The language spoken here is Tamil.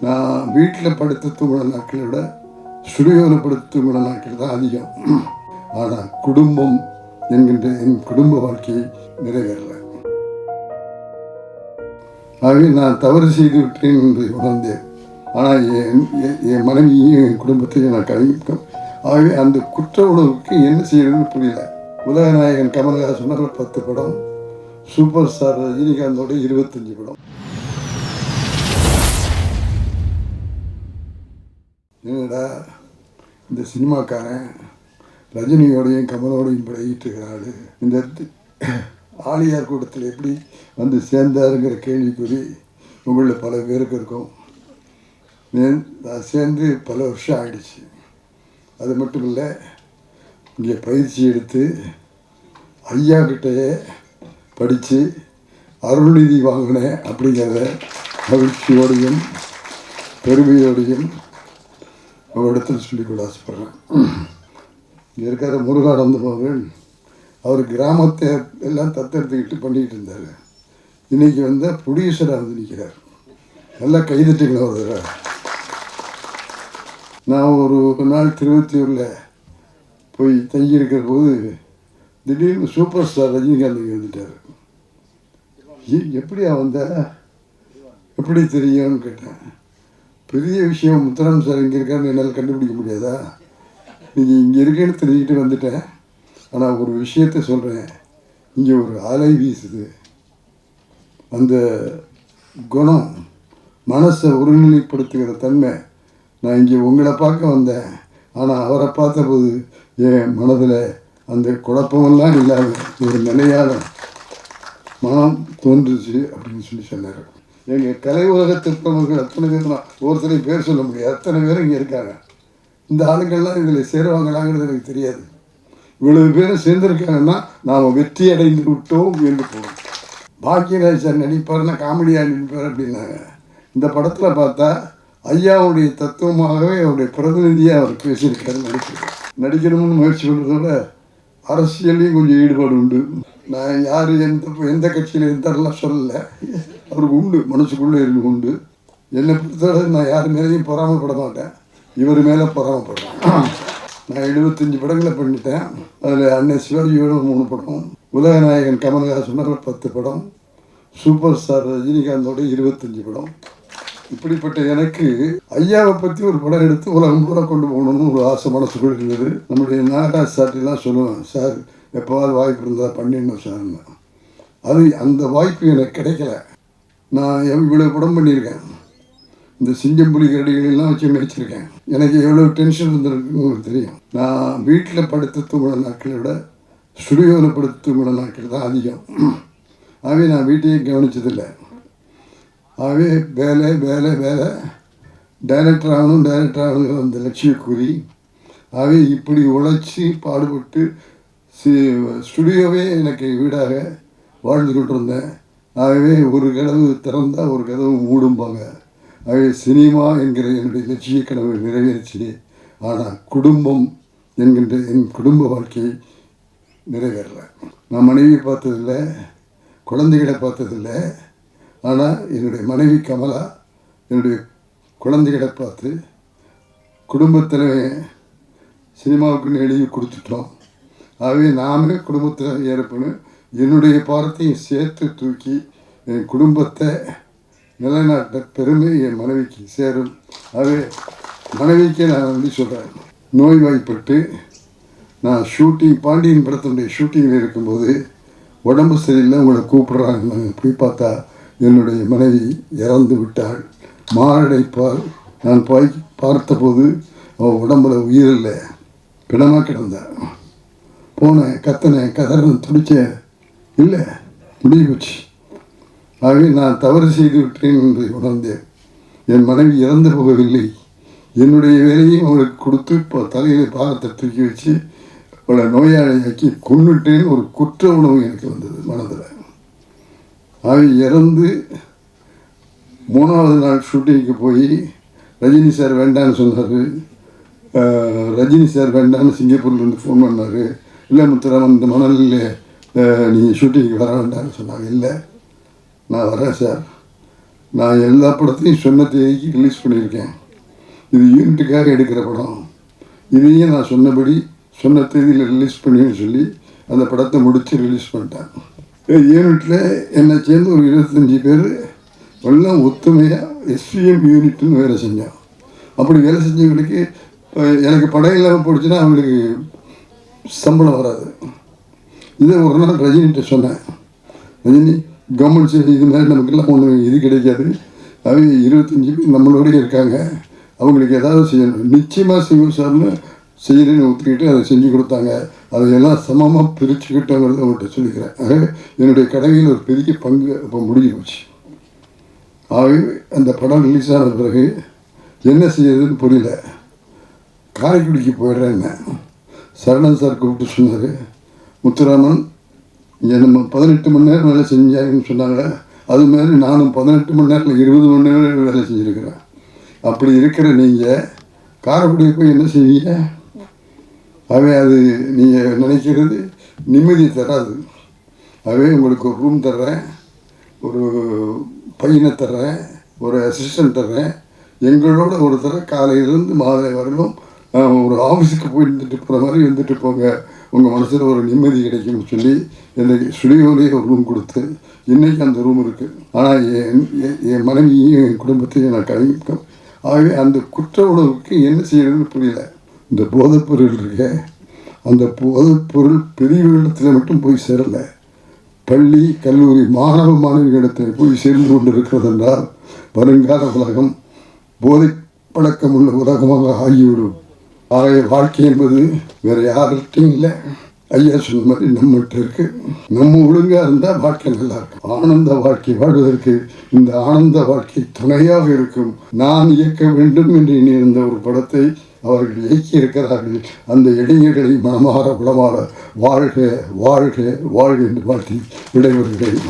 நான் வீட்டில் படுத்து தூங்குற நாட்களை விட ஸ்டுடியோவில் படுத்து தூங்குற நாட்கள் தான் அதிகம். ஆனால் குடும்பம் என்கின்ற என் குடும்ப வாழ்க்கையை நிறைவேறல. ஆகவே நான் தவறு செய்து விட்டேன் என்று உணர்ந்தேன். ஆனால் என் என்- என் மனைவியையும் என் குடும்பத்தையும் நான் கவிக்கும் ஆகவே அந்த குற்ற உணர்வுக்கு என்ன செய்யணும்னு புரியல. உலகநாயகன் கமல்ஹாசனோட பத்து படம் சூப்பர் ஸ்டார் ரஜினிகாந்தோட இருபத்தஞ்சு படம். என்னடா இந்த சினிமாக்காரன் ரஜினியோடையும் கமலோடையும் பழகிட்டு இருக்கிறாரு இந்த ஆலியார் கூட்டத்தில் எப்படி வந்து சேர்ந்தாருங்கிற கேள்விக்குறி உங்களில் பல பேருக்கு இருக்கும். நான் சேர்ந்து பல வருஷம் ஆகிடுச்சு அது மட்டும் இல்லை இங்கே பயிற்சி எடுத்து ஐயா கிட்டையே படித்து அருள்நிதி வாங்கினேன் அப்படிங்கிறத மகிழ்ச்சியோடையும் பெருமையோடையும் உங்களிடத்தில் சொல்லிக்கொள்ள ஆசைப்படுறேன் இங்கே இருக்கிற முருகானந்த அவர்கள் அவர் கிராமத்தை எல்லாம் தத்தெடுத்துக்கிட்டு பண்ணிக்கிட்டு இருந்தார். இன்றைக்கி வந்து ப்ரொடியூசராக வந்து நிற்கிறார் நல்லா கைதட்டுங்களா ஒரு நான் ஒரு நாள் திருவத்தியூரில் போய் தங்கியிருக்கிற போது திடீர்னு சூப்பர் ஸ்டார் ரஜினிகாந்த் இங்கே வந்துட்டார். "ஏ- எப்படியா வந்த? எப்படி தெரியும்னு கேட்டேன். பெரிய விஷயம் முத்தரம் சார் இங்கே இருக்காருன்னு என்னால் கண்டுபிடிக்க முடியாதா? நீங்கள் இங்கே இருக்கேன்னு தெரிஞ்சுக்கிட்டு வந்துட்டேன். ஆனால் ஒரு விஷயத்த சொல்கிறேன் இங்கே ஒரு அலை வீசுது. அந்த குணம் மனசை ஒருநிலைப்படுத்துகிற தன்மை நான் இங்கே உங்களை பார்க்க வந்தேன். ஆனால் அவரை பார்த்தபோது என் மனதில் அந்த குழப்பமெல்லாம் இல்லாத ஒரு நிலையான மனம் தோன்றுச்சு அப்படின்னு சொல்லி சொன்னார். எங்கள் கலை உலகத்திற்பவர்கள் அத்தனை பேர் நான் ஒருத்தரையும் பேர் சொல்ல முடியாது. அத்தனை பேர் இங்கே இருக்காங்க. இந்த ஆளுங்கள்லாம் இதில் சேருவாங்களாங்கிறது எனக்கு தெரியாது. இவ்வளவு பேரும் சேர்ந்துருக்காங்கன்னா நாம் வெற்றி அடைந்து விட்டோம் என்று போகணும் பாக்கியராஜ் சார் நடிப்பார்னா காமெடியாக நடிப்பார் அப்படின்னாங்க. இந்த படத்தில் பார்த்தா ஐயாவுடைய தத்துவமாகவே அவருடைய பிரதிநிதியாக அவர் பேசியிருக்காரு நடிக்கிறார் நடிக்கணும்னு முயற்சி பண்ணுறதோட அரசியல்லையும் கொஞ்சம் ஈடுபாடு உண்டு நான் யார் எந்த எந்த கட்சியில் இருந்தாரெல்லாம் சொல்லலை. அவருக்கு உண்டு மனசுக்குள்ளே இருந்து உண்டு. என்னை பொறுத்தவரை நான் யார் மேலேயும் பொறாமைப்பட மாட்டேன். இவர் மேலே பொறாமப்படுறேன் நான் எழுபத்தஞ்சு படங்களை பண்ணிட்டேன். அதில் அன்னை சிவாஜியோட மூணு படம் உலகநாயகன் கமல்ஹாசனோட பத்து படம் சூப்பர் ஸ்டார் ரஜினிகாந்தோட இருபத்தஞ்சு படம் இப்படிப்பட்ட எனக்கு ஐயாவை பற்றி ஒரு படம் எடுத்து உலகம் பூரா கொண்டு போகணும்னு ஒரு ஆசை மனசுக்குள் இருந்தது. நம்முடைய நாகராஜ் சார்ட்டெல்லாம் சொல்லுவேன் சார் எப்போவாது வாய்ப்பு இருந்தால் பண்ணிடணும் சார்னு. அது அந்த வாய்ப்பு எனக்கு கிடைக்கல. நான் இவ்வளோ படம் பண்ணியிருக்கேன். இந்த சிங்கம்புலி கடிகளெல்லாம் வச்சு மேய்ச்சிருக்கேன் எனக்கு எவ்வளோ டென்ஷன் இருந்திருக்குன்னு தெரியும். நான் வீட்டில் படுத்து தூங்குற நாட்களை விட ஸ்டுடியோவில் படுத்து தூங்குற நாட்கள் தான் அதிகம். ஆகவே நான் வீட்டையும் கவனிச்சதில்லை. ஆகவே வேலை வேலை வேலை. டைரக்டர் ஆகணும் டைரக்டர் அந்த லட்சிய குறி ஆகவே இப்படி உழைச்சி பாடுபட்டு சி ஸ்டுடியோவே எனக்கு வீடாக வாழ்ந்து கொண்டிருந்தேன். ஆகவே ஒரு கதவு திறந்தால் ஒரு கதவு மூடும்பாங்க. ஆகவே சினிமா என்கிற என்னுடைய லட்சிய கனவு நிறைவேறிச்சு. ஆனால் குடும்பம் என்கின்ற என் குடும்ப வாழ்க்கையை நிறைவேறல. நான் மனைவியை பார்த்ததில்லை குழந்தைகளை பார்த்ததில்லை. ஆனால் என்னுடைய மனைவி கமலா என்னுடைய குழந்தைகளை பார்த்து குடும்பத்தில் சினிமாவுக்குன்னு எழுதி கொடுத்துட்டோம். ஆகவே நாமே குடும்பத்தில் ஏற்படும் என்னுடைய பாரத்தையும் சேர்த்து தூக்கி என் குடும்பத்தை நிலைநாட்ட பெருமை என் மனைவிக்கு சேரும். ஆகவே மனைவிக்கே நான் வந்து சொல்கிறேன் நோய்வாய்ப்பட்டு நான் ஷூட்டிங் பாண்டியன் படத்தினுடைய ஷூட்டிங்கில் இருக்கும்போது உடம்பு சரியில்லை உங்களை கூப்பிட்றாங்க போய் பார்த்தா என்னுடைய மனைவி இறந்து விட்டாள். மாரடைப்பால் நான் போய் பார்த்தபோது அவள் உடம்புல உயிர் இல்லை. பிணமாக கிடந்தேன் போனேன் கத்தனேன் கதறன் துடிச்சேன் இல்லை முடிவு போச்சு ஆகவே நான் தவறு செய்து விட்டேன் என்று உணர்ந்தேன். என் மனைவி இறந்து போகவில்லை. என்னுடைய வேலையும் அவளுக்கு கொடுத்து இப்போ தலையில் பாகத்தை தூக்கி வச்சு அவளை நோயாளியாக்கி கொண்டுட்டேன்னு ஒரு குற்ற உணவு எனக்கு வந்தது மனதில். ஆக இறந்து மூணாவது நாள் ஷூட்டிங்க்கு போய் ரஜினி சார் வேண்டான்னு சொன்னார். ரஜினி சார் வேண்டான்னு சிங்கப்பூர்லேருந்து ஃபோன் பண்ணார். இல்லை முத்துராமன் இந்த மணலில் நீ ஷூட்டிங்க்கு வர வேண்டாம்னு சொன்னாங்க இல்லை நான் வரேன் சார். நான் எல்லா படத்தையும் சொன்ன தேதிக்கு ரிலீஸ் பண்ணியிருக்கேன். இது யூனிட்டுக்காக எடுக்கிற படம். இதையும் நான் சொன்னபடி சொன்ன தேதியில் ரிலீஸ் பண்ணுன்னு சொல்லி அந்த படத்தை முடித்து ரிலீஸ் பண்ணிட்டேன். யூனிட்டில் என்னை சேர்ந்து ஒரு இருபத்தஞ்சி பேர் எல்லாம் ஒத்துமையாக எஸ்பிஎம் யூனிட்னு வேலை செஞ்சோம் அப்படி வேலை செஞ்சவங்களுக்கு எனக்கு படம் இல்லாமல் போடுச்சுன்னா அவங்களுக்கு சம்பளம் வராது. இதை ஒரு நாள் ரஜினிகிட்ட சொன்னேன். ரஜினி கவர்மெண்ட் சைடு இது மாதிரி நமக்கெல்லாம் ஒன்று இது கிடைக்காது. அவங்க இருபத்தஞ்சி பேர் நம்மளோடய இருக்காங்க. அவங்களுக்கு ஏதாவது செய்யணும். நிச்சயமாக செய்வோம் சார்னு செய்யணும்னு ஒத்துக்கிட்டு அதை செஞ்சு கொடுத்தாங்க. அதையெல்லாம் சமமாக பிரிச்சுக்கிட்டோங்கிறத அவங்கள்ட்ட சொல்லிக்கிறேன். ஆக என்னுடைய கடமையில் ஒரு பெரிய பங்கு இப்போ முடிஞ்சு போச்சு. ஆகவே அந்த படம் ரிலீஸ் ஆன பிறகு என்ன செய்யறதுன்னு புரியல. காரைக்குடிக்கு போயிடுறேன்னு சரணன் சார் கூப்பிட்டு சொன்னார். முத்துராமன் இங்கே நம்ம பதினெட்டு மணி நேரம் வேலை செஞ்சாங்கன்னு சொன்னாங்க. அது மாதிரி நானும் பதினெட்டு மணி நேரத்தில் இருபது மணி நேரம் வேலை செஞ்சுருக்கிறேன். அப்படி இருக்கிற நீங்கள் காரைக்குடிக்கு போய் என்ன செய்வீங்க? அவன் அது நீங்கள் நினைக்கிறது நிம்மதி தராது. அவன் உங்களுக்கு ஒரு ரூம் தர்றேன் ஒரு பையனை தர்றேன் ஒரு அசிஸ்டன்ட் தர்றேன். எங்களோட ஒரு தர காலையிலேருந்து மாலை வரணும் ஒரு ஆஃபீஸுக்கு போய் இருந்துட்டு போகிற மாதிரி இருந்துட்டு போங்க. உங்கள் மனசில் ஒரு நிம்மதி கிடைக்கும்னு சொல்லி எனக்கு ஸ்டுடியோலேயே ஒரு ரூம் கொடுத்து இன்றைக்கி அந்த ரூம் இருக்குது ஆனால் என் என்- என் மனைவியையும் என் குடும்பத்தையும் நான் கழிக்கும் ஆகவே அந்த குற்ற உணவுக்கு என்ன செய்யணும்னு புரியல. இந்த போதைப்பொருள் இருக்க அந்த போதைப்பொருள் இடத்துல மட்டும் போய் சேரலை. பள்ளி கல்லூரி மாணவ மாணவிகளிடத்தில் போய் சேர்ந்து கொண்டு இருக்கிறதென்றால் வருங்கால உலகம் போதை பழக்கம் உள்ள உலகமாக ஆகிவிடும். ஆகிய வாழ்க்கை என்பது வேற யார்கிட்டையும் இல்லை. ஐயா சொன்ன மாதிரி நம்மகிட்ட இருக்கு. நம்ம ஒழுங்காக இருந்தால் வாழ்க்கை நல்லா இருக்கும். ஆனந்த வாழ்க்கை வாழ்வதற்கு இந்த ஆனந்த வாழ்க்கை துணையாக இருக்கும். நான் இயக்க வேண்டும் என்று எண்ணியிருந்த ஒரு படத்தை அவர்கள் இயக்கியிருக்கிறார்கள் அந்த இளைஞர்களை மனமாற குணமாற வாழ்க வாழ்க வாழ்க என்று வாழ்த்தி விடைபெறுகிறேன்.